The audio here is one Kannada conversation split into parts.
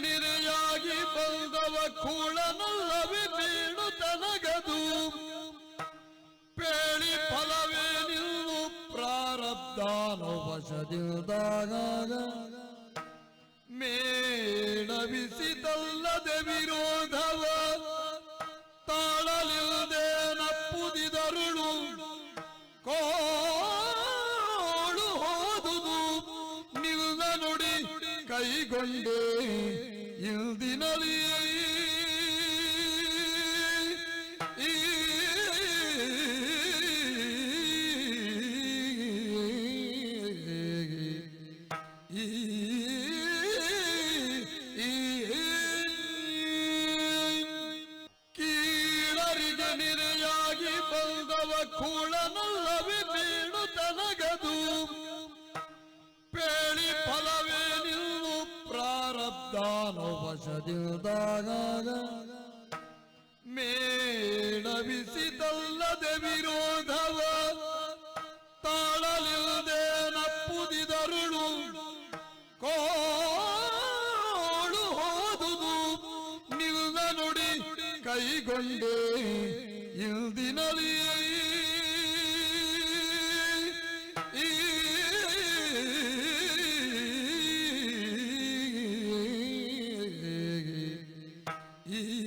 ನಿರೆಯಾಗಿ ಬಂದವ ಕೂಳನಲ್ಲವಿ ಬೀಳು ತನಗದು. ಪೇಳಿ ಫಲವೇ ನಿಲ್ಲು ಪ್ರಾರಬ್ಧಾನೋ ವಶದಿಲ್ದಾಗ ಮೇಳವಿಸಿದಲ್ಲದೆ ವಿರೋಧವ. ತಾಳಲಿಲ್ಲದೆ ನಪ್ಪುದಿದರುಳು. ಕೋಳು ಹೋದುದು. ನಿಲ್ಲ ನುಡಿ ಕೈಗೊಂಡೆ ಇಲ್ದಿನಲಿ ಕೀಳರಿಗೆ ನಿರೆಯಾಗಿ ಬಂದವ ಕೂಳನಲ್ಲವೇ ಪ್ರಾರಬ್ಧಾನೋ ವಶದಿಲ್ದಾಗ ಮೇಳವಿಸಿದಲ್ಲದೆ ವಿರೋಧವ ತಾಳಲಿಲ್ಲದೆ ನಪ್ಪುದಿದರುಳು ಕೋಳು ಹೋದುದು ನಿಲ್ಲ ನುಡಿ ಕೈಗೊಂಡೆ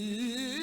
e